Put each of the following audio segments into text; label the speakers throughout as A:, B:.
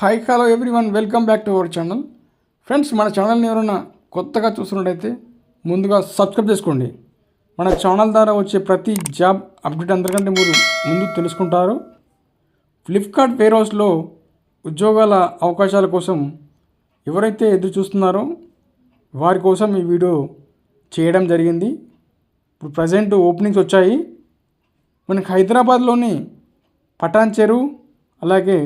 A: Hi hello everyone welcome back to our channel friends మన ఛానల్ని ఎవరైనా కొత్తగా చూస్తున్నట్టయితే ముందుగా సబ్స్క్రైబ్ చేసుకోండి. మన ఛానల్ ద్వారా వచ్చే ప్రతి జాబ్ అప్డేట్ అందరికంటే మీరు ముందు తెలుసుకుంటారు. ఫ్లిప్కార్ట్ వేర్ హౌస్లో ఉద్యోగాల అవకాశాల కోసం ఎవరైతే ఎదురు చూస్తున్నారో వారి కోసం ఈ వీడియో చేయడం జరిగింది. ఇప్పుడు ప్రజెంట్ ఓపెనింగ్స్ వచ్చాయి. మనకి హైదరాబాద్లోని పటాన్ చెరువు అలాగే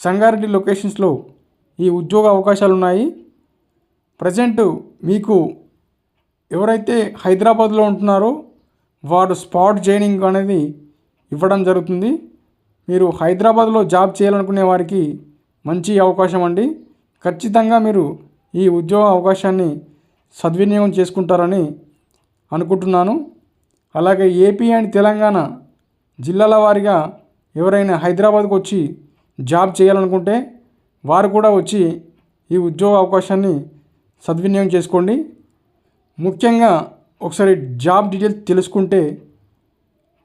A: సంగారెడ్డి లొకేషన్స్లో ఈ ఉద్యోగ అవకాశాలు ఉన్నాయి ప్రజెంట్ మీకు ఎవరైతే హైదరాబాద్లో ఉంటున్నారో వారు స్పాట్ జాయినింగ్ అనేది ఇవ్వడం జరుగుతుంది. మీరు హైదరాబాద్లో జాబ్ చేయాలనుకునే వారికి మంచి అవకాశం అండి. ఖచ్చితంగా మీరు ఈ ఉద్యోగ అవకాశాన్ని సద్వినియోగం చేసుకుంటారని అనుకుంటున్నాను. అలాగే ఏపీ అండ్ తెలంగాణ జిల్లాల వారీగా ఎవరైనా హైదరాబాద్కు వచ్చి జాబ్ చేయాలనుకుంటే వారు కూడా వచ్చి ఈ ఉద్యోగ అవకాశాన్ని సద్వినియోగం చేసుకోండి. ముఖ్యంగా ఒకసారి జాబ్ డీటెయిల్స్ తెలుసుకుంటే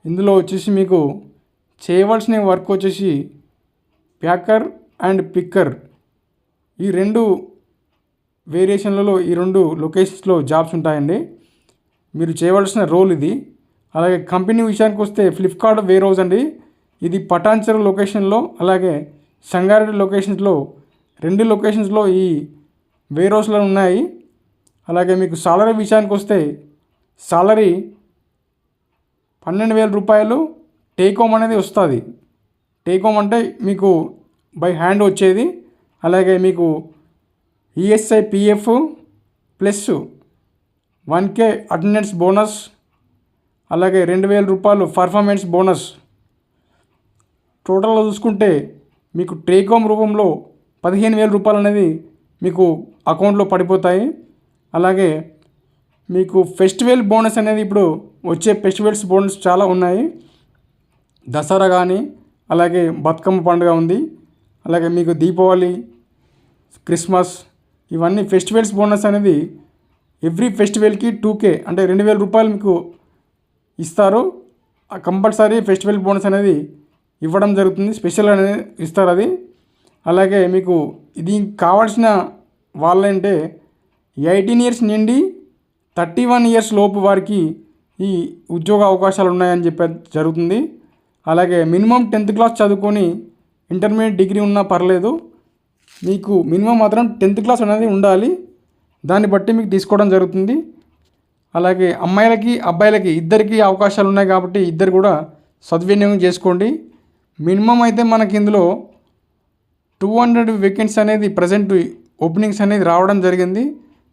A: ఇందులో వచ్చేసి మీకు చేయవలసిన వర్క్ వచ్చేసి ప్యాకర్ అండ్ పిక్కర్. ఈ రెండు వేరియేషన్లలో ఈ రెండు లొకేషన్స్లో జాబ్స్ ఉంటాయండి. మీరు చేయవలసిన రోల్ ఇది. అలాగే కంపెనీ విషయానికి వస్తే ఫ్లిప్కార్ట్ వేర్ హౌస్ అండి. ఇది పటాన్చెరు లొకేషన్లో అలాగే సంగారెడ్డి లొకేషన్స్లో రెండు లొకేషన్స్లో ఈ వేర్ హౌస్లో ఉన్నాయి. అలాగే మీకు సాలరీ విషయానికి వస్తే సాలరీ పన్నెండు వేల రూపాయలు టేక్ హోమ్ అనేది వస్తుంది. టేక్ హోమ్ అంటే మీకు బై హ్యాండ్ వచ్చేది. అలాగే మీకు ESI PF plus one K attendance bonus అలాగే రెండు వేల రూపాయలు పర్ఫార్మెన్స్ బోనస్ టోటల్గా చూసుకుంటే మీకు టేక్ హోమ్ రూపంలో పదిహేను వేల రూపాయలు అనేది మీకు అకౌంట్లో పడిపోతాయి. అలాగే మీకు ఫెస్టివల్ బోనస్ అనేది ఇప్పుడు వచ్చే ఫెస్టివల్స్ బోనస్ చాలా ఉన్నాయి. దసరా కానీ అలాగే బతుకమ్మ పండుగ ఉంది. అలాగే మీకు దీపావళి క్రిస్మస్ ఇవన్నీ ఫెస్టివల్స్ బోనస్ అనేది ఎవ్రీ ఫెస్టివల్కి టూ కే అంటే రెండు వేల రూపాయలు మీకు ఇస్తారు. కంపల్సరీ ఫెస్టివల్ బోనస్ అనేది ఇవ్వడం జరుగుతుంది. స్పెషల్ అనేది ఇస్తారు అది. అలాగే మీకు ఇది కావాల్సిన వాళ్ళంటే ఎయిటీన్ ఇయర్స్ నుండి థర్టీ వన్ ఇయర్స్ లోపు వారికి ఈ ఉద్యోగ అవకాశాలు ఉన్నాయని చెప్పే జరుగుతుంది. అలాగే మినిమం టెన్త్ క్లాస్ చదువుకొని ఇంటర్మీడియట్ డిగ్రీ ఉన్నా పర్లేదు. మీకు మినిమం మాత్రం టెన్త్ క్లాస్ అనేది ఉండాలి. దాన్ని బట్టి మీకు తీసుకోవడం జరుగుతుంది. అలాగే అమ్మాయిలకి అబ్బాయిలకి ఇద్దరికి అవకాశాలు ఉన్నాయి కాబట్టి ఇద్దరు కూడా సద్వినియోగం చేసుకోండి. మినిమం అయితే మనకి ఇందులో టూ హండ్రెడ్ వేకెన్సీ అనేది ప్రజెంట్ ఓపెనింగ్స్ అనేది రావడం జరిగింది.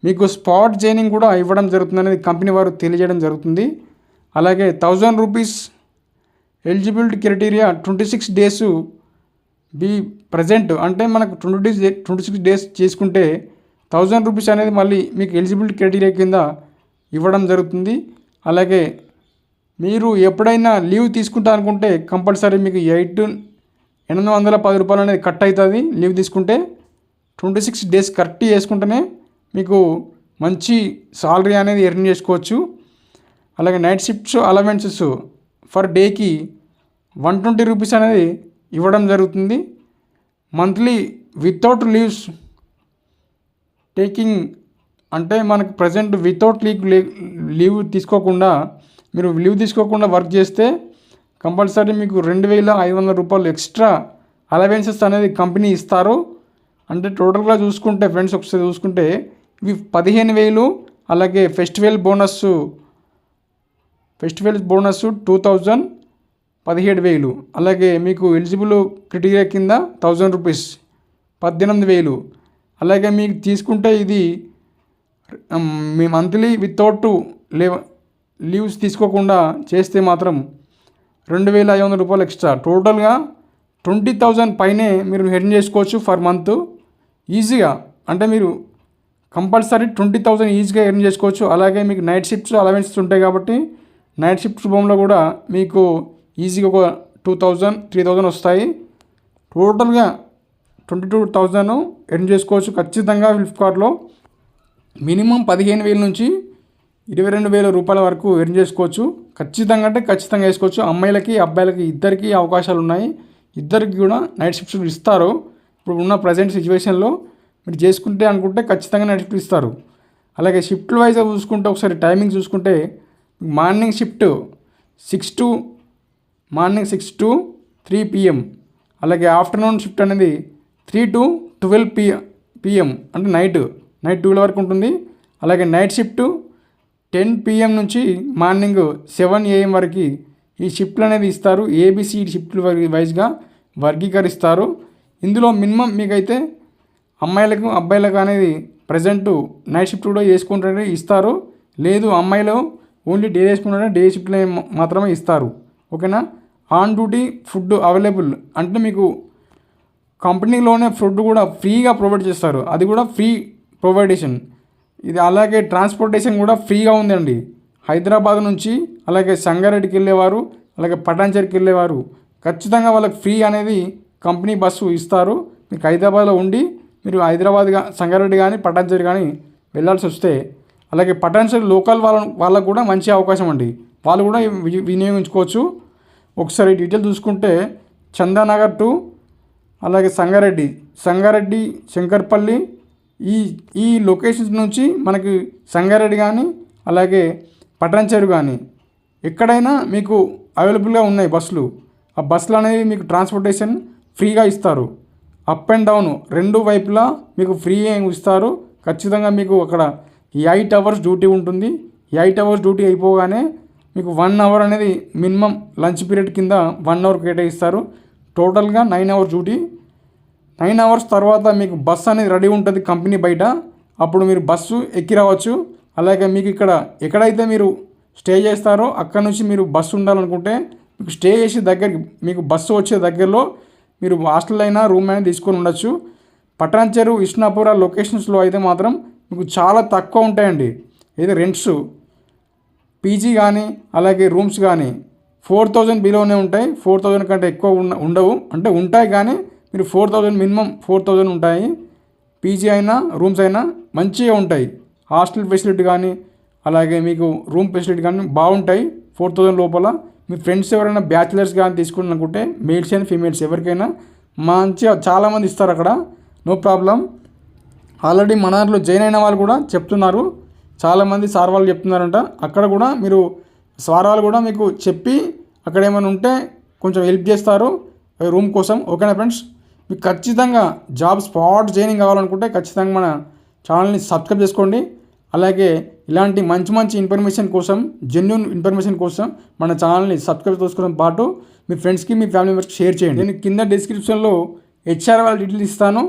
A: మీకు స్పాట్ జైనింగ్ కూడా ఇవ్వడం జరుగుతుంది అనేది కంపెనీ వారు తెలియజేయడం జరుగుతుంది. అలాగే thousand rupees eligibility criteria twenty six days be present అంటే మనకు twenty days twenty six days చేసుకుంటే థౌజండ్ రూపీస్ అనేది మళ్ళీ మీకు ఎలిజిబిలిటీ క్రైటీరియా కింద ఇవ్వడం జరుగుతుంది. అలాగే మీరు ఎప్పుడైనా లీవ్ తీసుకుంటా అనుకుంటే కంపల్సరీ మీకు ఎయిట్ ఎనిమిది వందల పది రూపాయలు అనేది కట్ అవుతుంది. లీవ్ తీసుకుంటే ట్వంటీ సిక్స్ డేస్ కరెక్ట్ చేసుకుంటేనే మీకు మంచి సాలరీ అనేది ఎర్న్ చేసుకోవచ్చు. అలాగే నైట్ షిఫ్ట్స్ అలవెన్సెస్ ఫర్ డేకి వన్ ట్వంటీ రూపీస్ అనేది ఇవ్వడం జరుగుతుంది. మంత్లీ వితౌట్ లీవ్స్ టేకింగ్ అంటే మనకు ప్రజెంట్ వితౌట్ లీవ్ లీవ్ తీసుకోకుండా మీరు లీవ్ తీసుకోకుండా వర్క్ చేస్తే కంపల్సరీ మీకు రెండు వేల ఐదు వందల రూపాయలు ఎక్స్ట్రా అలవెన్సెస్ అనేది కంపెనీ ఇస్తారు. అంటే టోటల్గా చూసుకుంటే ఫ్రెండ్స్ ఒకసారి చూసుకుంటే ఇవి పదిహేను వేలు అలాగే festival bonus festival bonus two thousand పదిహేడు వేలు అలాగే మీకు ఎలిజిబుల్ క్రిటీరియా కింద థౌజండ్ రూపీస్ పద్దెనిమిది వేలు. అలాగే మీకు తీసుకుంటే ఇది మీ మంత్లీ వితౌట్ లేవ లీవ్స్ తీసుకోకుండా చేస్తే మాత్రం రెండు వేల ఐదు వందల రూపాయలు ఎక్స్ట్రా. టోటల్గా ట్వంటీ థౌజండ్ పైనే మీరు హెడ్ చేసుకోవచ్చు ఫర్ మంత్. ఈజీగా అంటే మీరు కంపల్సరీ ట్వంటీ థౌజండ్ ఈజీగా ఎర్న్ చేసుకోవచ్చు. అలాగే మీకు నైట్ షిఫ్ట్స్ అలవెన్సెస్ ఉంటాయి కాబట్టి నైట్ షిఫ్ట్ రూపంలో కూడా మీకు ఈజీగా ఒక టూ థౌజండ్ త్రీ థౌజండ్ వస్తాయి. టోటల్గా ట్వంటీ టూ థౌజండ్ ఎర్న్ చేసుకోవచ్చు ఖచ్చితంగా ఫ్లిప్కార్ట్లో మినిమం పదిహేను వేల నుంచి ఇరవై రెండు వేల రూపాయల వరకు ఎర్న్ చేసుకోవచ్చు. ఖచ్చితంగా అంటే ఖచ్చితంగా వేసుకోవచ్చు. అమ్మాయిలకి అబ్బాయిలకి ఇద్దరికి అవకాశాలు ఉన్నాయి. ఇద్దరికి కూడా నైట్ షిఫ్ట్ ఇస్తారు. ఇప్పుడు ఉన్న ప్రజెంట్ సిచ్యువేషన్లో మీరు చేసుకుంటే అనుకుంటే ఖచ్చితంగా నైట్ షిఫ్ట్ ఇస్తారు. అలాగే షిఫ్ట్ వైజ్గా చూసుకుంటే ఒకసారి టైమింగ్ చూసుకుంటే morning shift six to morning six to three PM అలాగే ఆఫ్టర్నూన్ షిఫ్ట్ అనేది three to twelve PM PM అంటే నైట్ నైట్ ట్వెల్వ్ వరకు ఉంటుంది. అలాగే నైట్ షిఫ్ట్ టెన్ పిఎం నుంచి మార్నింగ్ సెవెన్ ఏఎం వరకు ఈ షిఫ్ట్లు అనేది ఇస్తారు. ఏబిసి షిఫ్ట్లు వైజ్గా వర్గీకరిస్తారు. ఇందులో మినిమం మీకైతే అమ్మాయిలకు అబ్బాయిలకు అనేది ప్రజెంట్ నైట్ షిఫ్ట్ కూడా వేసుకుంటే ఇస్తారు. లేదు అమ్మాయిలు ఓన్లీ డే వేసుకుంటే డే షిఫ్ట్లో మాత్రమే ఇస్తారు. ఓకేనా? On duty food available. అంటే మీకు కంపెనీలోనే ఫుడ్ కూడా ఫ్రీగా ప్రొవైడ్ చేస్తారు. అది కూడా ఫ్రీ ప్రొవైడేషన్. ఇది అలాగే ట్రాన్స్పోర్టేషన్ కూడా ఫ్రీగా ఉందండి. హైదరాబాద్ నుంచి అలాగే సంగారెడ్డికి వెళ్ళేవారు అలాగే పటాన్చేరికి వెళ్ళేవారు. ఖచ్చితంగా వాళ్ళకి ఫ్రీ అనేది కంపెనీ బస్సు ఇస్తారు. మీకు హైదరాబాద్లో ఉండి మీరు హైదరాబాద్ సంగారెడ్డి కానీ పటాన్చేరి కానీ వెళ్ళాల్సి వస్తే అలాగే పటాన్చేరి లోకల్ వాళ్ళ వాళ్ళకు కూడా మంచి అవకాశం అండి. వాళ్ళు కూడా వినియోగించుకోవచ్చు. ఒకసారి డీటెయిల్ చూసుకుంటే చందానగర్ టు అలాగే సంగారెడ్డి సంగారెడ్డి శంకర్పల్లి ఈ ఈ లొకేషన్స్ నుంచి మనకి సంగారెడ్డి కానీ అలాగే పటాన్చేరు కానీ ఎక్కడైనా మీకు అవైలబుల్గా ఉన్నాయి బస్సులు. ఆ బస్సులు అనేవి మీకు ట్రాన్స్పోర్టేషన్ ఫ్రీగా ఇస్తారు. అప్ అండ్ డౌన్ రెండు వైపులా మీకు ఫ్రీ ఇస్తారు. ఖచ్చితంగా మీకు అక్కడ ఎయిట్ అవర్స్ డ్యూటీ ఉంటుంది. ఎయిట్ అవర్స్ డ్యూటీ అయిపోగానే మీకు వన్ అవర్ అనేది మినిమం లంచ్ పీరియడ్ కింద వన్ అవర్ కేటాయిస్తారు. టోటల్గా nine hours duty nine hours తర్వాత మీకు బస్సు అనేది రెడీ ఉంటుంది కంపెనీ బయట. అప్పుడు మీరు బస్సు ఎక్కి రావచ్చు. అలాగే మీకు ఇక్కడ ఎక్కడైతే మీరు స్టే చేస్తారో అక్కడ నుంచి మీరు బస్సు ఉండాలనుకుంటే మీకు స్టే చేసే దగ్గరికి మీకు బస్సు వచ్చే దగ్గరలో మీరు హాస్టల్ అయినా రూమ్ అయినా తీసుకొని ఉండొచ్చు. పటాన్చెరు విష్ణాపుర లొకేషన్స్లో అయితే మాత్రం మీకు చాలా తక్కువ ఉంటాయండి. ఇది రెంట్స్ పీజీ కానీ అలాగే రూమ్స్ కానీ ఫోర్ థౌజండ్ బిలోనే ఉంటాయి. ఫోర్ థౌజండ్ కంటే ఎక్కువ ఉండవు. అంటే ఉంటాయి కానీ మీరు four thousand minimum four thousand ఉంటాయి. పీజీ అయినా రూమ్స్ అయినా మంచిగా ఉంటాయి. హాస్టల్ ఫెసిలిటీ కానీ అలాగే మీకు రూమ్ ఫెసిలిటీ కానీ బాగుంటాయి. ఫోర్ థౌజండ్ లోపల మీ ఫ్రెండ్స్ ఎవరైనా బ్యాచిలర్స్ కానీ తీసుకున్నానుకుంటే మేల్స్ అండ్ ఫీమేల్స్ ఎవరికైనా మంచిగా చాలామంది ఇస్తారు అక్కడ. No problem. ఆల్రెడీ మన దాంట్లో జాయిన్ అయిన వాళ్ళు కూడా చెప్తున్నారు. చాలామంది సార్ వాళ్ళు చెప్తున్నారంట. అక్కడ కూడా మీరు సార్ వాళ్ళు కూడా మీకు చెప్పి అక్కడ ఏమైనా ఉంటే కొంచెం హెల్ప్ చేస్తారు. రూమ్ కోసం. ఓకేనా ఫ్రెండ్స్? మీకు ఖచ్చితంగా జాబ్ స్పాట్ జాయినింగ్ కావాలనుకుంటే ఖచ్చితంగా మన ఛానల్ని సబ్స్క్రైబ్ చేసుకోండి. అలాగే ఇలాంటి మంచి మంచి ఇన్ఫర్మేషన్ కోసం జెన్యున్ ఇన్ఫర్మేషన్ కోసం మన ఛానల్ని సబ్స్క్రైబ్ చేసుకోవడం పాటు మీ ఫ్రెండ్స్కి మీ ఫ్యామిలీ మెంబర్స్కి షేర్ చేయండి. నేను కింద డిస్క్రిప్షన్లో హెచ్ఆర్ వాళ్ళ డీటెయిల్స్ ఇస్తాను.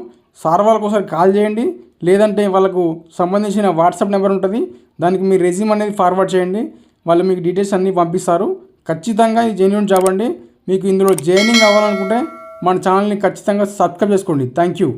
A: సార్ వాళ్ళకి ఒకసారి కాల్ చేయండి. లేదంటే వాళ్ళకు సంబంధించిన వాట్సాప్ నెంబర్ ఉంటుంది. దానికి మీ రెజ్యూమ్ అనేది ఫార్వర్డ్ చేయండి. వాళ్ళు మీకు డీటెయిల్స్ అన్నీ పంపిస్తారు. ఖచ్చితంగా ఇది జెన్యున్ జాబ్ అండి. మీకు ఇందులో జాయినింగ్ అవ్వాలనుకుంటే మన ఛానల్ని ఖచ్చితంగా సబ్స్క్రైబ్ చేసుకోండి. Thank you